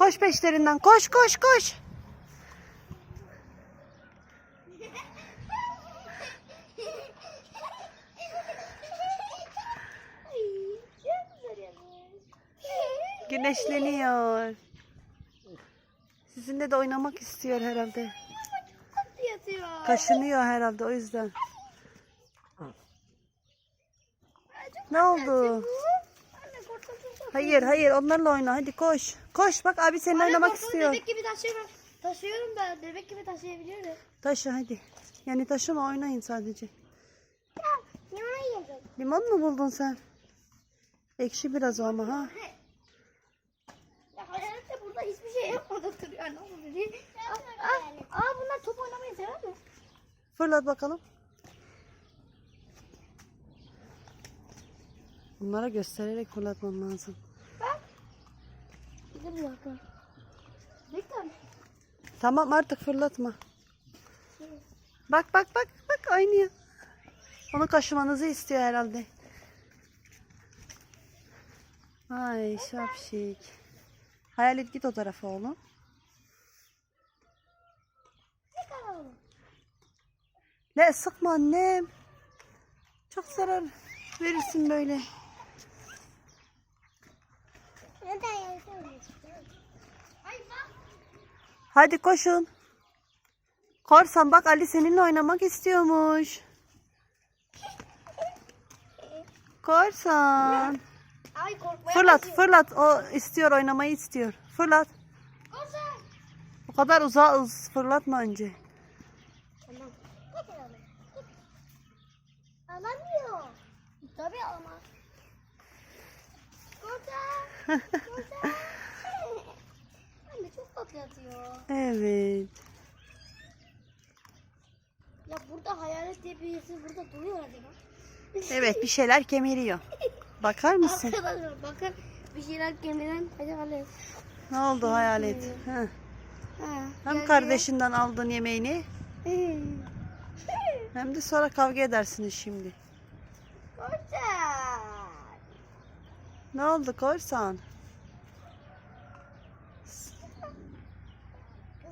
Koş peşlerinden. Koş koş koş. Güneşleniyor. Sizinle de oynamak istiyor herhalde. Kaşınıyor herhalde o yüzden. Ne oldu? Anne. Hayır hayır onlarla oyna hadi koş. Koş bak abi seninle oynamak korkulu istiyor. Bebek gibi taşıyorum. Taşıyorum ben. Bebek gibi taşıyabiliyorum. Taşı hadi. Yani taşıma oynayın sadece. Ne yedim? Limon mu buldun sen? Ekşi biraz o ama ha. Ya hayalet de burada hiçbir şey yapmadı duruyor. Ne oldu dedi. Aa, aa, aa bunlar top oynamayı sever mi? Fırlat bakalım. Bunlara göstererek fırlatmam lazım. Bak. Bir dakika. Bekle. Tamam artık fırlatma. Bak bak bak bak oynuyor. Onu kaşımanızı istiyor herhalde. Ay şapşik. Hayalet git o tarafa oğlum. Ne sıkma annem. Çok zarar verirsin böyle. Neden yapıyorsun? Ay bak. Hadi koşun. Korsan bak Ali seninle oynamak istiyormuş. Korsan. Ay Fırlat başlıyor. fırlat. O istiyor oynamayı istiyor. Fırlat. Korsan. O kadar uzağa uz fırlatma önce. Tamam. Alamıyor. Tabii alamaz. Anne çok tatlı yatıyor. Evet. Ya burada hayalet diye birisi burada duruyor acaba. Evet bir şeyler kemiriyor. Bakar mısın? Arkadaşlar bakın bir şeyler kemiren acaba ne? Ne oldu hayalet? Heh. Ha, Hem geldi. kardeşinden aldın yemeğini hem de sonra kavga edersiniz şimdi. Korsan. Ne oldu korsan?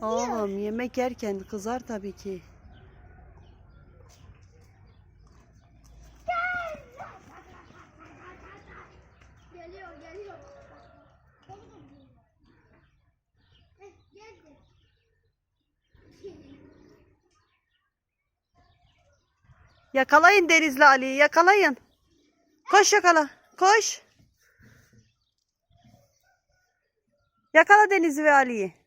Oğlum yemek yerken kızar tabii ki. Yakalayın Denizli Ali'yi yakalayın. Koş yakala. Koş. Yakala Denizli ve Ali'yi.